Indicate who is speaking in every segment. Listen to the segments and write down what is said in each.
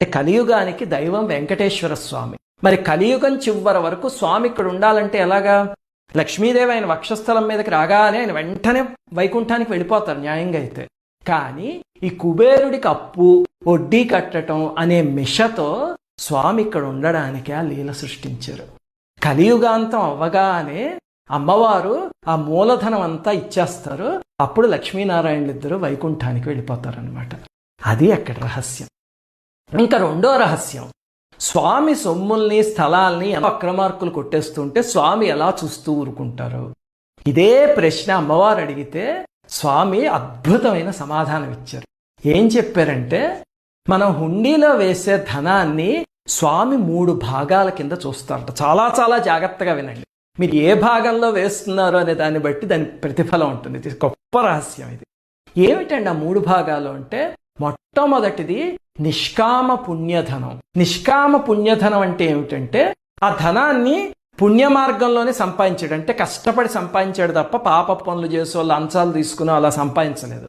Speaker 1: అంటే కలియుగానికి దైవం వెంకటేశ్వర స్వామి. మరి కలియుగం చివరి వరకు స్వామి ఇక్కడ ఉండాలంటే ఎలాగా? లక్ష్మీదేవి ఆయన వక్షస్థలం మీదకి రాగానే ఆయన వెంటనే వైకుంఠానికి వెళ్ళిపోతారు న్యాయంగా అయితే. కానీ ఈ కుబేరుడికి అప్పు వడ్డీ కట్టడం అనే మిషతో స్వామి ఇక్కడ ఉండడానికి ఆ లీల సృష్టించారు. కలియుగాంతం అవ్వగానే అమ్మవారు ఆ మూలధనం అంతా ఇచ్చేస్తారు. అప్పుడు లక్ష్మీనారాయణలు ఇద్దరు వైకుంఠానికి వెళ్ళిపోతారనమాట అది అక్కడ రహస్యం. ఇంకా రెండో రహస్యం. స్వామి సొమ్ముల్ని స్థలాల్ని అక్రమార్కులు కొట్టేస్తుంటే స్వామి ఎలా చూస్తూ ఊరుకుంటారు? ఇదే ప్రశ్న అమ్మవారు అడిగితే స్వామి అద్భుతమైన సమాధానం ఇచ్చారు. ఏం చెప్పారంటే మనం హుండీలో వేసే ధనాన్ని స్వామి మూడు భాగాల కింద చూస్తారట. చాలా చాలా జాగ్రత్తగా వినండి. మీరు ఏ భాగంలో వేస్తున్నారో అనే దాన్ని బట్టి దాని ప్రతిఫలం ఉంటుంది. ఇది గొప్ప రహస్యం ఇది. ఏమిటండి ఆ మూడు భాగాలు అంటే మొట్టమొదటిది నిష్కామ పుణ్యధనం. నిష్కామ పుణ్యధనం అంటే ఏమిటంటే ఆ ధనాన్ని పుణ్య మార్గంలోనే సంపాదించాడు. అంటే కష్టపడి సంపాదించాడు తప్ప పాప పనులు చేసో లంచాలు తీసుకుని అలా సంపాదించలేదు.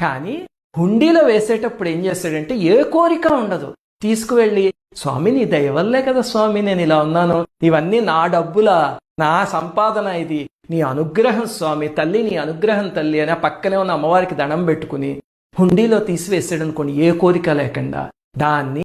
Speaker 1: కానీ హుండీలో వేసేటప్పుడు ఏం చేస్తాడంటే ఏ కోరిక ఉండదు. తీసుకువెళ్ళి స్వామి నీ దయవల్లే కదా స్వామి నేను ఇలా ఉన్నాను. ఇవన్నీ నా డబ్బుల? నా సంపాదన ఇది. నీ అనుగ్రహం స్వామి తల్లి నీ అనుగ్రహం తల్లి అని ఆ పక్కనే ఉన్న అమ్మవారికి దణం పెట్టుకుని హుండీలో తీసివేసాడు అనుకోండి ఏ కోరిక లేకుండా దాన్ని